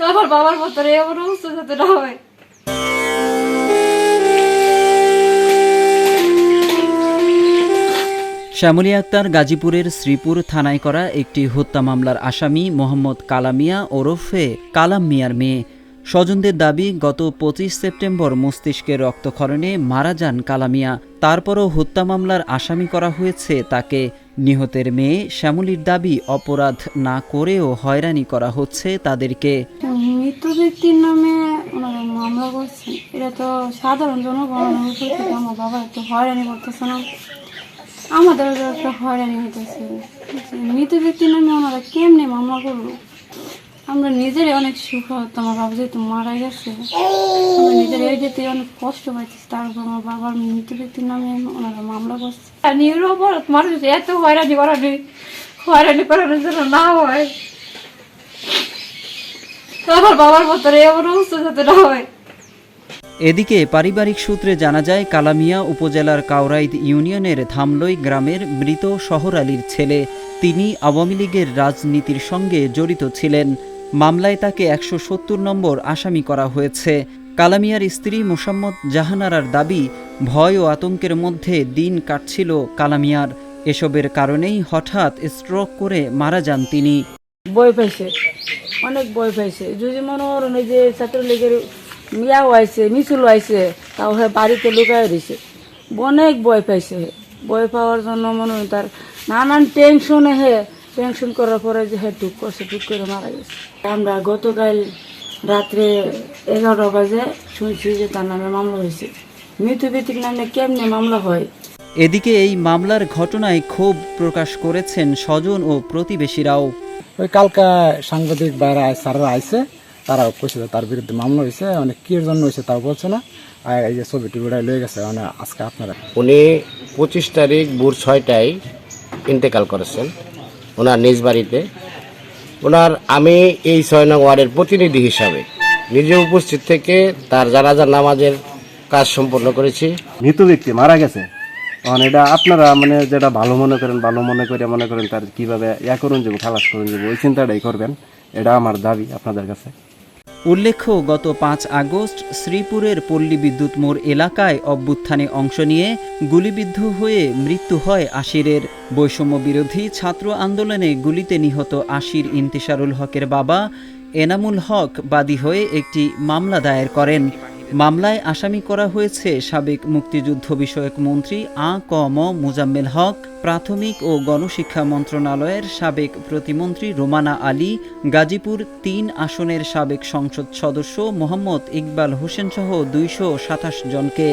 আমার বাবার মতো আমার অবস্থা যাতে না হয়। শ্যামলী আক্তার গাজীপুরের শ্রীপুর থানায় করা একটি হত্যা মামলার আসামি মোহাম্মদ কালামিয়া ওরফে কালাম মিয়ার মেয়ে। স্বজনদের দাবি, গত পঁচিশ সেপ্টেম্বর মস্তিষ্কের রক্তক্ষরণে মারা যান কালামিয়া। তারপরও হত্যা মামলার আসামি করা হয়েছে তাকে। নিহতের মেয়ে শ্যামলীর দাবি, অপরাধ না করেও হয়রানি করা হচ্ছে তাদেরকে। মৃত ব্যক্তির নামে মামলা এটা তো সাধারণ জনগণের আমার বাবা একটু হয়রানি করতেছে না। আমাদের একটা হয়রানি হইতেছে। মৃত ব্যক্তির নামে ওনারা কেমনে মামলা করল? আমরা নিজেরাই অনেক সুখ হতো আমার বাবা যেহেতু মারা গেছে আমরা নিজেরা এই যেতে অনেক কষ্ট পাইছি তারপর আমার বাবার মৃত ব্যক্তির নামে ওনারা মামলা করছে। আর নিরীহ অপরাধ মানুষ এত হয়রানি করানি হয়রানি করানোর জন্য না হয়। আমার বাবার মতো এমন অবস্থা যাতে না হয়। এদিকে পারিবারিক সূত্রে জানা যায় কালামিয়া উপজেলার কাউরাইদ ইউনিয়নের ধামলই গ্রামের মৃত শহর আলীর ছেলে। তিনি আওয়ামী লীগের রাজনীতির সঙ্গে জড়িত ছিলেন। মামলায় তাকে একশো সত্তর নম্বর আসামি করা হয়েছে। কালামিয়ার স্ত্রী মোসাম্মদ জাহানারার দাবি, ভয় ও আতঙ্কের মধ্যে দিন কাটছিল কালামিয়ার। এসবের কারণেই হঠাৎ স্ট্রোক করে মারা যান তিনি। বই পাইছে। অনেক বই পাইছে। যদি মনে ওই যে ছাত্রলীগের মিয়াও আইছে মিছিল আইছে, তাও হ্যাঁ বাড়িতে লুকায় দিছে অনেক বই পাইছে। বই পাওয়ার জন্য মনে হয় তার নানান টেনশনে হে টেনশন করার পরে যে হ্যাঁ টুক করছে টুক করে মারা গেছে। আমরা গতকাল রাত্রে এগারোটা বাজে শুনছি যে তার নামে মামলা হয়েছে। মৃত্যুভিত্তিক নামে কেমনে মামলা হয়? এদিকে এই মামলার ঘটনায় ক্ষোভ প্রকাশ করেছেন স্বজন ও প্রতিবেশীরাও। ওই কালকা সাংবাদিক বাইরে স্যাররা আইছে তারা কইছে যে তার বিরুদ্ধে মামলা হয়েছে অনেক কি জন্য হয়েছে তাও বলছে না। আর এই যে ছবি টুবিটাই লয়ে গেছে মানে আজকে আপনারা উনি পঁচিশ তারিখ ভোর ছয়টায় ইন্তেকাল করেছেন। ওনার নিজ বাড়িতে। ওনার আমি এই ছয় নং ওয়ার্ডের প্রতিনিধি হিসাবে নিজে উপস্থিত থেকে তার জানাজার নামাজের কাজ সম্পন্ন করেছি। মৃত ব্যক্তি মারা গেছে? মানে এটা আপনারা মানে যেটা ভালো মনে করেন, ভালো মনে করে মনে করেন তার কীভাবে ইয়া করুন যাব খালাস করুন যাব ওই চিন্তাটাই করবেন, এটা আমার দাবি আপনাদের কাছে। উল্লেখ্য, গত পাঁচ আগস্ট শ্রীপুরের পল্লী বিদ্যুৎ মোড় এলাকায় অভ্যুত্থানে অংশ নিয়ে গুলিবিদ্ধ হয়ে মৃত্যু হয় আশিরের। বৈষম্য বিরোধী ছাত্র আন্দোলনে গুলিতে নিহত আশির ইন্তিসারুল হকের বাবা এনামুল হক বাদী হয়ে একটি মামলা দায়ের করেন। মামলায় আসামি করা হয়েছে সাবেক মুক্তিযুদ্ধ বিষয়ক মন্ত্রী আ ক ম মুজাম্মেল হক, প্রাথমিক ও গণশিক্ষা মন্ত্রণালয়ের সাবেক প্রতিমন্ত্রী রোমানা আলী, গাজীপুর তিন আসনের সাবেক সংসদ সদস্য মোহাম্মদ ইকবাল হোসেন সহ দুইশো সাতাশ জনকে।